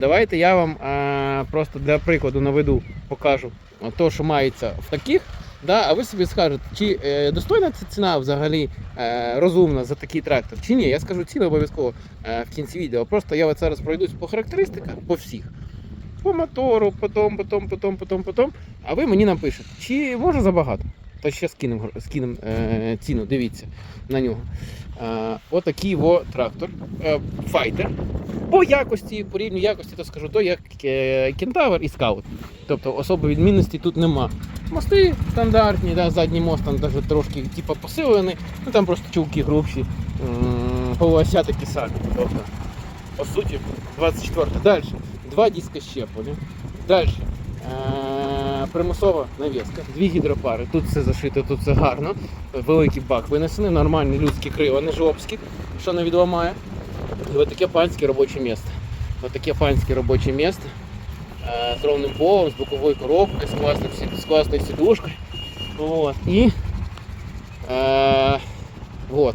Давайте я вам е, просто для прикладу наведу, покажу то, що мається в таких. Да, а ви собі скажете, чи е, достойна ця ціна взагалі е, розумна за такий трактор, чи ні. Я скажу ціни обов'язково е, в кінці відео. Просто я зараз пройдусь по характеристиках, по всіх. По мотору, потом, потом, потом, потом, потом. А ви мені напишете, чи може забагато. То ще скинемо скинем, е, ціну, дивіться на нього. Е, отакий во трактор. Файтер. По якості, по рівню якості, то скажу то, як е, кентавр і скаут. Тобто особої відмінності тут нема. Мости стандартні, да, задній мост там навіть трошки типу, посилений, ну там просто чулки грубші, полуося такі самі. Тобто, по суті, 24. Далі. Два диска щеплення. Далі. Е, примусова навіска, дві гідропари. Тут все зашито, тут все гарно. Великий бак винесений, нормальні людські крила, не жопські, що не відламає. І от таке панське робоче місце. Ось таке панське робоче місце. Е, з ровним полом, з боковою коробкою, з класною, з класною сідушкою. Вот. І е, вот.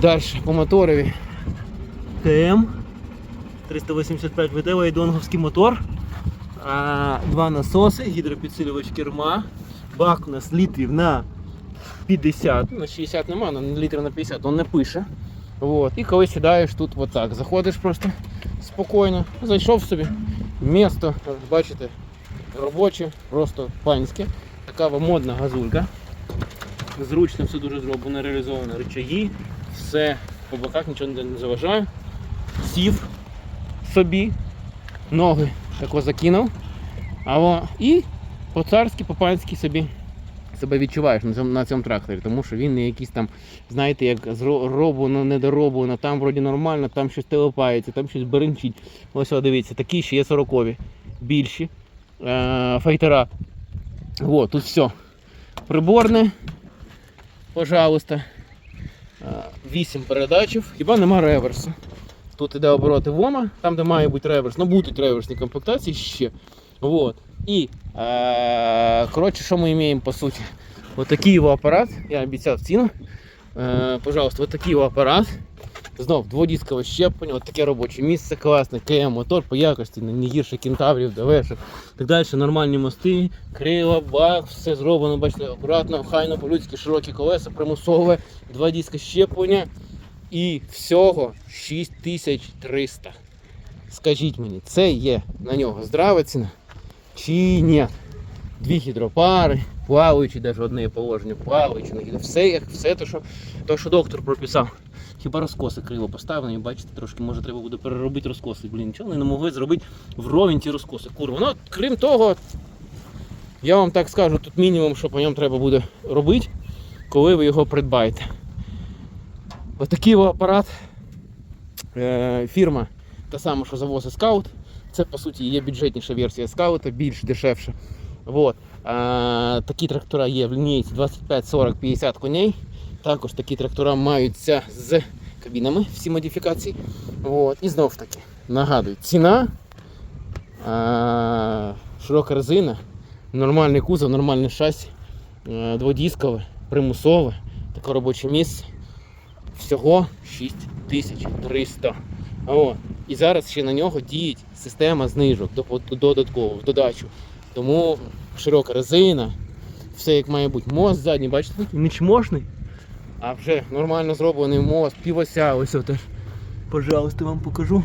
Далі по моторові. КМ 385 ВД Вайдонговський мотор. А, два насоси, гідропідсилювач керма. Бак у нас літрів на 50, ну, на 60 нема, на літрів на 50, він не пише. Вот. І коли сідаєш тут отак, заходиш просто спокійно, зайшов собі. Місто, бачите, робоче, просто панське. Така модна газулька. Зручно все дуже зроблено, реалізовано рычаги, все по боках нічого не заважає. Сів собі, ноги тако закинув. А і по-царськи, по-панськи собі себе відчуваєш на цьому, на цьому тракторі, тому що він не якийсь там, знаєте, як зроблено, недороблено, там вроді нормально, там щось телепається, там щось беренчить. Ось дивіться, такі ще є 40-ві, більші е- файтера. О, тут все. Приборне, пожалуйста. 8 передачів, хіба нема реверсу. Тут іде обороти ВОМа, там де має бути реверс, ну будуть реверсні комплектації ще. Вот. І е, коротше, що ми маємо по суті? Ось такий його апарат, я обіцяв ціну. Е, пожалуйста, ось такий його апарат. Знов дводіскове щеплення, от таке робоче місце, класне, КМ мотор по якості, не гірше кентаврів, ДВшок. Так далі, нормальні мости, крила, бак, все зроблено, бачите, акуратно, хайно, по-людськи, широкі колеса, примусове, два диска щеплення і всього 6300. Скажіть мені, це є на нього здрава ціна? Ні? Дві гідропари, плаваючі, навіть одне положення, плаваючі, все, як все те, що, то, що доктор прописав. Хіба розкоси криво поставлені, бачите, трошки може треба буде переробити розкоси. Блін, нічого вони не могли зробити вровень ті розкоси. Курва. Ну, крім того, я вам так скажу, тут мінімум, що по ньому треба буде робити, коли ви його придбаєте. Отакий о апарат. Е, фірма та сама, що завозить скаут. Це по суті є бюджетніша версія скаута, більш дешевша. Вот. А, такі трактора є в лінійці 25, 40, 50 коней. Також такі трактора маються з кабінами, всі модифікації. Вот. І знов таки, нагадую, ціна, а, широка резина, нормальний кузов, нормальне шасі, а, дводіскове, примусове, таке робоче місце. Всього 6300. О, і зараз ще на нього діє система знижок додатково, в додачу. Тому широка резина, все як має бути. Мост задній, бачите, такий нечмошний, а вже нормально зроблений мост, півося, ось теж. Пожалуйста, вам покажу.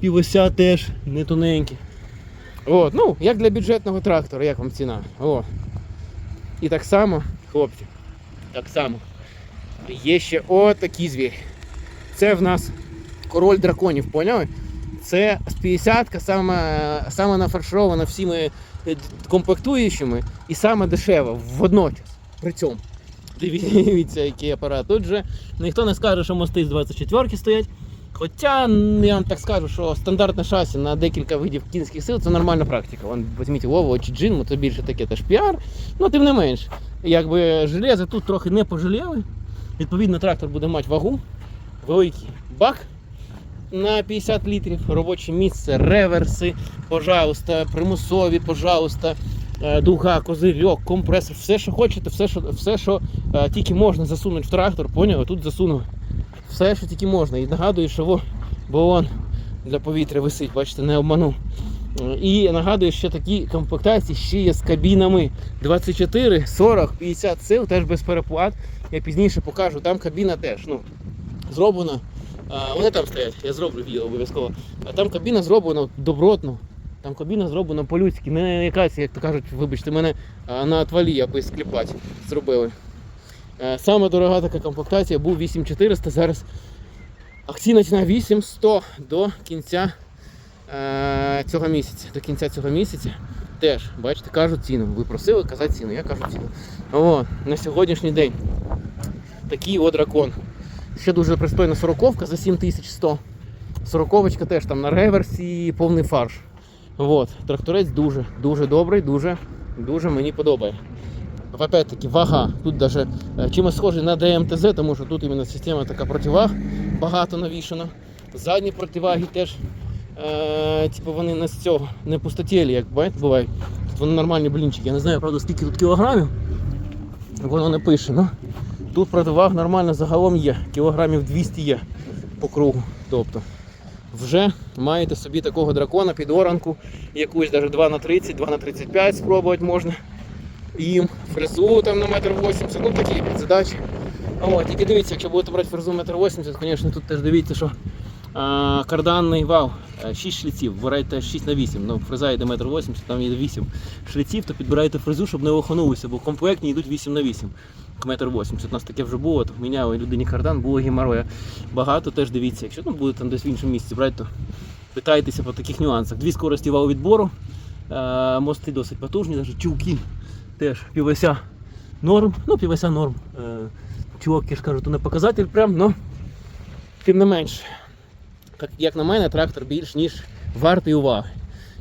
Півося теж не тоненькі. От, ну, як для бюджетного трактора, як вам ціна. О. І так само, хлопці, так само. Є ще отакий звір. Це в нас король драконів, поняли? Це з 50-ка саме, саме нафарширована всіми е, комплектуючими і саме дешева водночас. При цьому. Дивіться, який апарат. Тут же ніхто не скаже, що мости з 24-ки стоять. Хоча я вам так скажу, що стандартне шасі на декілька видів кінських сил це нормальна практика. Вон, візьміть Лово чи Джин, це більше таке теж піар. Ну, тим не менш, якби железо тут трохи не пожаліли. Відповідно, трактор буде мати вагу, великий бак на 50 літрів, робоче місце, реверси, пожалуйста, примусові, пожалуйста, е, дуга, козирьок, компресор, все, що хочете, все, що, все, що е, тільки можна засунути в трактор, поняли, тут засунули. Все, що тільки можна. І нагадую, що во, бо он для повітря висить, бачите, не обманув. І нагадую, що такі комплектації ще є з кабінами 24, 40, 50 сил, теж без переплат. Я пізніше покажу, там кабіна теж ну, зроблена. Вони там стоять, я зроблю відео обов'язково. А там кабіна зроблена добротно. Там кабіна зроблена по-людськи, не якась, як то кажуть, вибачте, мене на отвалі, аби скліпати зробили. Саме дорога така комплектація був 8400, зараз акційна ціна 8100 до кінця цього місяця. До кінця цього місяця теж, бачите, кажуть ціну. Ви просили казати ціну, я кажу ціну. О, на сьогоднішній день такий от дракон. Ще дуже пристойна сороковка за 7100. Сороковочка теж там на реверсі повний фарш. От, тракторець дуже, дуже добрий, дуже, дуже мені подобає. Опять-таки, вага. Тут даже е, чимось схожий на ДМТЗ, тому що тут іменно система така противаг багато навішана. Задні противаги теж, е, типу вони не з цього, не пустотілі, як бувають. Тут вони нормальні блінчики. Я не знаю, правда, скільки тут кілограмів. Воно не пише. Ну, тут противаг нормально загалом є. Кілограмів 200 є по кругу. Тобто вже маєте собі такого дракона під оранку, якусь навіть 2 на 30, 2 на 35 спробувати можна. Їм фрезу там на метр 80, ну такі задачі. О, тільки дивіться, якщо будете брати фрезу метр 80, звісно, тут теж дивіться, що а, карданний вал, 6 шліців, берете 6 на 8, ну фреза йде метр 80, там йде 8 шліців, то підбираєте фрезу, щоб не оханулися, бо комплектні йдуть 8 на 8 метр 80. У нас таке вже було, то міняли людині кардан, було геморроя багато, теж дивіться, якщо ну, буде там десь в іншому місці брати, то питайтеся по таких нюансах. Дві скорості вал відбору, е, мости досить потужні, навіть чулки теж півося норм, ну півося норм. Е, я ж кажу, то не показатель прям, но тим не менш, як, на мене, трактор більш ніж вартий уваги.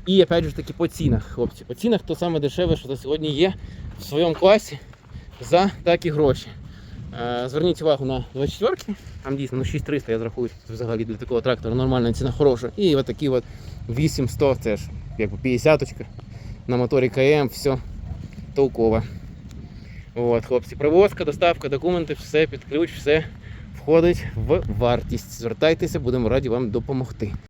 І опять же таки по цінах, хлопці. По цінах то саме дешеве, що на сьогодні є в своєму класі за такі гроші. Е, Зверніть увагу на 24-ки, там дійсно ну, 6300 я зрахую взагалі для такого трактора нормальна ціна хороша. І отакі от 8100, це ж якби 50 на моторі КМ, все толково. От, хлопці, привозка, доставка, документи, все під ключ, все входить в вартість. Звертайтеся, будемо раді вам допомогти.